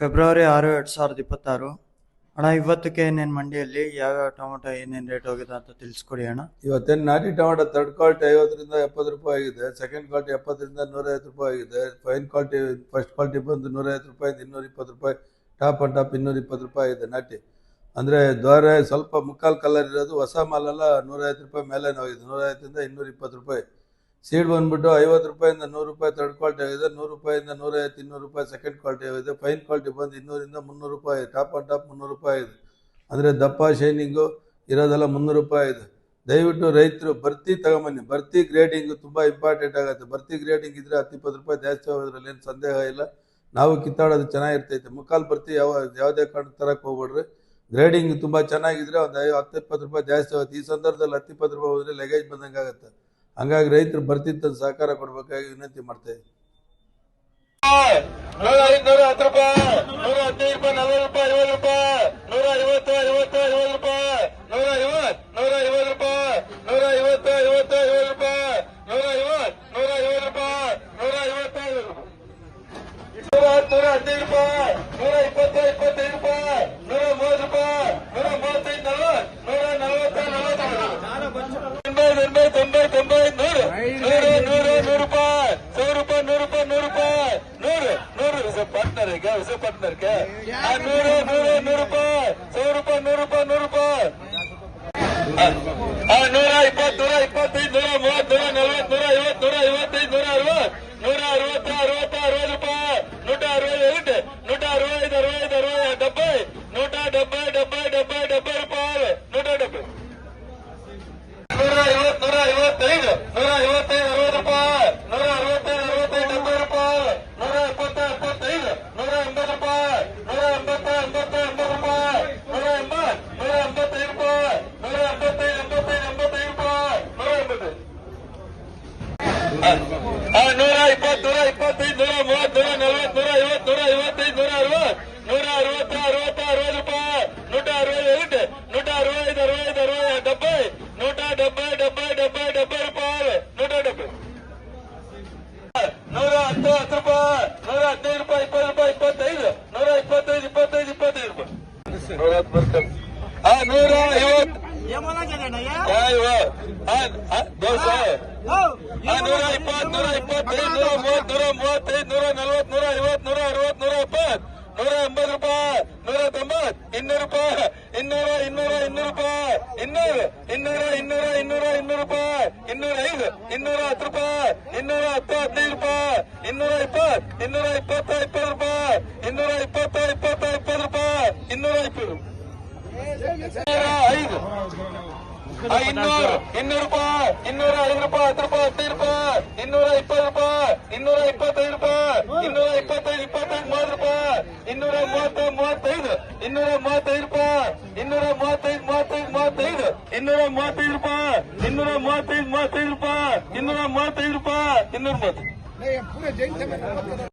February ಆರು, ಎರಡು ಸಾವಿರದ ಇಪ್ಪತ್ತಾರು. ಅಣ್ಣ, ಇವತ್ತಕ್ಕೆ ಏನೇನು ಮಂಡಿಯಲ್ಲಿ ಯಾವ್ಯಾವ ಟೊಮೊಟೊ ಏನೇನು ರೇಟ್ ಹೋಗಿದೆ ಅಂತ ತಿಳಿಸ್ಕೊಡಿ ಅಣ್ಣ. ಇವತ್ತೇನು ನಾಟಿ ಟೊಮೊಟೊ ಥರ್ಡ್ ಕ್ವಾಲಿಟಿ ಐವತ್ತರಿಂದ ಎಪ್ಪತ್ತು ರೂಪಾಯಿ ಆಗಿದೆ ಸೆಕೆಂಡ್ ಕ್ವಾಲಿಟಿ ಎಪ್ಪತ್ತರಿಂದ ನೂರೈವತ್ತು ರೂಪಾಯಿ ಆಗಿದೆ ಫೈನ್ ಕ್ವಾಲಿಟಿ ಫಸ್ಟ್ ಕ್ವಾಲಿಟಿ ಬಂದು ನೂರೈವತ್ತು ರೂಪಾಯಿ, ಇನ್ನೂರ ಇಪ್ಪತ್ತು ರೂಪಾಯಿ ಟಾಪ್ ಆ್ಯಂಡ್ ಟಾಪ್ ಇನ್ನೂರ ಇಪ್ಪತ್ತು ರೂಪಾಯಿ ಇದೆ ನಾಟಿ. ಅಂದರೆ ದ್ವಾರೆ ಸ್ವಲ್ಪ ಮುಕ್ಕಾಲು ಕಲರ್ ಇರೋದು, ಹೊಸ ಮಾಲೆಲ್ಲ ನೂರೈವತ್ತು ರೂಪಾಯಿ ಮೇಲೆ ಹೋಗಿದೆ ನೂರೈವತ್ತರಿಂದ ಇನ್ನೂರ ಇಪ್ಪತ್ತು ರೂಪಾಯಿ. ಸೀಡ್ ಬಂದ್ಬಿಟ್ಟು ಐವತ್ತು ರೂಪಾಯಿಂದ ನೂರು ರೂಪಾಯಿ ತರ್ಡ್ ಕ್ವಾಲಿಟಿ ಆಗಿದೆ, ನೂರು ರೂಪಾಯಿಂದ ನೂರೈವತ್ತು ಇನ್ನೂರು ರೂಪಾಯಿ ಸೆಕೆಂಡ್ ಕ್ವಾಲಿಟಿ ಆಗಿದೆ ಫೈನ್ ಕ್ವಾಲಿಟಿ ಬಂದು ಇನ್ನೂರಿಂದ ಮುನ್ನೂರು ರೂಪಾಯಿ ಟಾಪ್ ಆನ್ ಟಾಪ್ ಮುನ್ನೂರು ರೂಪಾಯಿ ಇದೆ ಅಂದರೆ ದಪ್ಪ ಶೈನಿಂಗು ಇರೋದೆಲ್ಲ ಮುನ್ನೂರು ರೂಪಾಯಿ ಇದೆ ದಯವಿಟ್ಟು ರೈತರು ಬರ್ತಿ ತಗೊಂಬನ್ನಿ ಬರ್ತಿ ಗ್ರೇಡಿಂಗು ತುಂಬ ಇಂಪಾರ್ಟೆಂಟ್ ಆಗುತ್ತೆ. ಬರ್ತಿ ಗ್ರೇಡಿಂಗ್ ಇದ್ದರೆ ಹತ್ತು, ಇಪ್ಪತ್ತು ರೂಪಾಯಿ ಜಾಸ್ತಿ ಹೋಗೋದ್ರಲ್ಲಿ ಏನು ಸಂದೇಹ ಇಲ್ಲ. ನಾವು ಕಿತ್ತಾಡೋದು ಚೆನ್ನಾಗಿರ್ತೈತೆ. ಮುಕ್ಕಾಲು ಬರ್ತಿ ಯಾವ, ಯಾವುದೇ ಕಾರಣ ತರಕ್ಕೆ ಹೋಗ್ಬೇಡ್ರಿ. ಗ್ರೇಡಿಂಗ್ ತುಂಬ ಚೆನ್ನಾಗಿದ್ರೆ ಒಂದು ಐ, ಹತ್ತು, ಇಪ್ಪತ್ತು ರೂಪಾಯಿ ಜಾಸ್ತಿ ಆಗುತ್ತೆ. ಈ ಸಂದರ್ಭದಲ್ಲಿ ಹತ್ತು, ಇಪ್ಪತ್ತು ರೂಪಾಯಿ ಹೋದರೆ ಲಗೇಜ್ ಬಂದಂಗೆ ಆಗುತ್ತೆ ಹಂಗಾಗಿ ರೈತರು ಬರ್ತಿದ್ದ ಸಹಕಾರ ಕೊಡಬೇಕಾಗಿ ವಿನಂತಿ ಮಾಡ್ತಾ ಇದ್ದೀನಿ ನೂರ ಹತ್ತು ರೂಪಾಯಿ ನೂರ ರೂಪಾಯಿ ನಲವತ್ತು ರೂಪಾಯಿ ರೂಪಾಯಿ ನೂರ ಐವತ್ತು ಐವತ್ತು ಐವತ್ತು ರೂಪಾಯಿ ನೂರ ಐವತ್ತು ನೂರ ಐವತ್ತು ರೂಪಾಯಿ ನೂರ ಐವತ್ತು ಐವತ್ತು ರೂಪಾಯಿ ರೂಪಾಯಿ ನೂರ ಐವತ್ತು ನೂರ ಹತ್ತು ನೂರ ಹದಿನೈದು ರೂಪಾಯಿ ನೂರ ಇಪ್ಪತ್ತು ಇಪ್ಪತ್ತೈದು ರೂಪಾಯಿ ನೂರ ಮೂವತ್ತು ರೂಪಾಯಿ ನೂರ ಮೂವತ್ತೈದು ನಲವತ್ತು ನೂರ ನಲವತ್ತು ನಲವತ್ತು ತೊಂಬೈ ತೊಂಬೈ ತೊಂಬೈ ತೊಂಬೈ ನೂರು ನೂರು ನೂರು ನೂರು ರೂಪಾಯಿ ಸಾವಿರ ರೂಪಾಯಿ ನೂರು ರೂಪಾಯಿ ನೂರು ರೂಪಾಯಿ ನೂರು ನೂರು ಹೊಸ ಪಾರ್ಟ್ನರ್ಗೆ ಹೊಸ ಆ, ನೂರು ನೂರು ನೂರು ರೂಪಾಯಿ. ಸಾವಿರ ರೂಪಾಯಿ, ನೂರು ರೂಪಾಯಿ ನೂರು ರೂಪಾಯಿ. ನೂರ ಇಪ್ಪತ್ತು, ನೂರ ಇಪ್ಪತ್ತೈದು ನೂರ ಮೂವತ್ತು ನೂರ ನಲವತ್ತು ನೂರ ಐವತ್ತು ನೂರ ಐವತ್ತೈದು ನೂರ ಅರವತ್ತು ನೂರ ಅರವತ್ತು ಅರವತ್ತು ಅರವತ್ತು ರೂಪಾಯಿ ನೂಟ ಅರವತ್ತು ನೂಟ ಅರವತ್ತೈದು ಅರವತ್ತೈದು ಅರವತ್ತು ಡಬ್ಬೈ ನೂಟ ಡಬ್ಬೈ ಡಬ್ಬೈ ಡಬ್ಬೈ ಡಬ್ಬೈ ರೂಪಾಯಿ ನೂಟ ಡಬ್ಬೈ ನೂರ ಐವತ್ತು ನೂರ ಐವತ್ತೈದು ನೂರ ಐವತ್ತೈದು ಅರವತ್ತು ರೂಪಾಯಿ ನೂರ ಅರವತ್ತೈದು ಅರವತ್ತೈದು ಡెబ్బై ರೂಪಾಯಿ ನೂರ ಎಪ್ಪತ್ತು ಎಪ್ಪತ್ತೈದು ನೂರ ಎಂಬತ್ತು ರೂಪಾಯಿ ನೂರ ಎಂಬತ್ತು ಎಂಬತ್ತು ಎಂಬತ್ತು ರೂಪಾಯಿ ನೂರ ಎಂಬತ್ತು ನೂರ ಎಂಬತ್ತೈದು ರೂಪಾಯಿ ನೂರ ಎಂಬತ್ತೈದು ಎಂಬತ್ತೈದು ಎಂಬತ್ತೈದು ರೂಪಾಯಿ ನೂರ ಎಂಬತ್ತೈದು ಆ, ನೂರ ಇಪ್ಪತ್ತು ನೂರ ಇಪ್ಪತ್ತೈದು ನೂರ ಮೂವತ್ತು ನೂರ ನಲವತ್ತು ನೂರ ಐವತ್ತು ನೂರ ಐವತ್ತೈದು ನೂರ ಅರವತ್ತು ನೂರ ಅರವತ್ತು ಅರವತ್ತು ಅರವತ್ತು ರೂಪಾಯಿ ನೂಟ ಅರವತ್ತೈದು ನೂಟ ಅರವತ್ತೈದು ಅರವತ್ತೈದು ಅರವತ್ತು ಡಬ್ಬೈ ನೂಟ ಡಬ್ಬೈ ಡಬ್ಬೈ ಡಬ್ಬೈ ಡಬ್ಬೈ ರೂಪಾಯಿ ನೂಟ ಡಬ್ಬೈ ನೂರ ಹತ್ತು ಹತ್ತು ರೂಪಾಯಿ ನೂರ ಹದಿನೈದು ರೂಪಾಯಿ ಇಪ್ಪತ್ತು ರೂಪಾಯಿ ಇಪ್ಪತ್ತೈದು ನೂರ ಇಪ್ಪತ್ತೈದು ಇಪ್ಪತ್ತೈದು ಇಪ್ಪತ್ತೈದು ರೂಪಾಯಿ ನೂರ ಹತ್ತು ಬರ್ತದೆ ಆ ನೂರ ಐವತ್ತು ದೋಸೆ ಆ, ನೂರ ಇಪ್ಪತ್ತು ನೂರ ಇಪ್ಪತ್ತೈದು ನೂರ ಮೂವತ್ತು ನೂರ ಮೂವತ್ತೈದು ನೂರ ನಲವತ್ತು ನೂರ ಐವತ್ತು ನೂರ ಅರವತ್ತು ನೂರ ಎಪ್ಪತ್ತು ನೂರ ಎಂಬತ್ತು ರೂಪಾಯಿ ನೂರ ತೊಂಬತ್ತು ಇನ್ನೂರು ರೂಪಾಯಿ ಇನ್ನೂರ ಇನ್ನೂರ ಇನ್ನೂರು ರೂಪಾಯಿ ಇನ್ನೂರು ಇನ್ನೂರ ಇನ್ನೂರ ಇನ್ನೂರ ಇನ್ನೂರು ರೂಪಾಯಿ ಇನ್ನೂರ ಐದು ಇನ್ನೂರ ಹತ್ತು ರೂಪಾಯಿ ಇನ್ನೂರ ಹತ್ತು ಹದಿನೈದು ರೂಪಾಯಿ ಇನ್ನೂರ ಇಪ್ಪತ್ತು ಇನ್ನೂರ ಇಪ್ಪತ್ತ ಇಪ್ಪತ್ತು ರೂಪಾಯಿ ಇನ್ನೂರ ಇಪ್ಪತ್ತ ಇಪ್ಪತ್ತ ಇಪ್ಪತ್ತು ರೂಪಾಯಿ ಇನ್ನೂರ ಇಪ್ಪತ್ತು ಇನ್ನೂರ ಐದು. ಇನ್ನೂರು ಇನ್ನೂರು ರೂಪಾಯಿ, ಇನ್ನೂರ ಐದು ರೂಪಾಯಿ, ಹತ್ತು ರೂಪಾಯಿ, ಹದಿನೈದು ರೂಪಾಯಿ, ಇನ್ನೂರ ಇಪ್ಪತ್ತು ರೂಪಾಯಿ, ಇನ್ನೂರ ಇಪ್ಪತ್ತೈದು ರೂಪಾಯಿ, ಇನ್ನೂರ ಇಪ್ಪತ್ತೈದು ಇಪ್ಪತ್ತೈದು, ಮೂವತ್ತು ರೂಪಾಯಿ, ಇನ್ನೂರ ಮೂವತ್ತು ಮೂವತ್ತೈದು, ಇನ್ನೂರ ಮೂವತ್ತೈದು ರೂಪಾಯಿ, ಇನ್ನೂರ ಮೂವತ್ತೈದು ಮೂವತ್ತೈದು ಮೂವತ್ತೈದು, ಇನ್ನೂರ ಮೂವತ್ತೈದು ರೂಪಾಯಿ, ಇನ್ನೂರ ಮೂವತ್ತೈದು ಮೂವತ್ತೈದು ರೂಪಾಯಿ, ಇನ್ನೂರ ಮೂವತ್ತೈದು ರೂಪಾಯಿ, ಇನ್ನೂರ ಮೂವತ್ತೈದು.